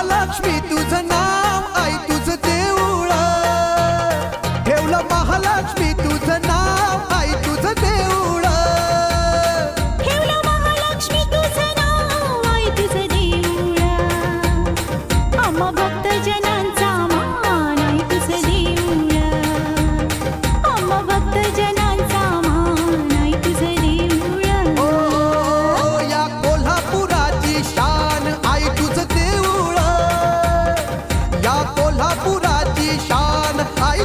महालक्ष्मी तुझं नाव आई तुझं देऊळ. ठेवलं महालक्ष्मी शहापुराची शान आई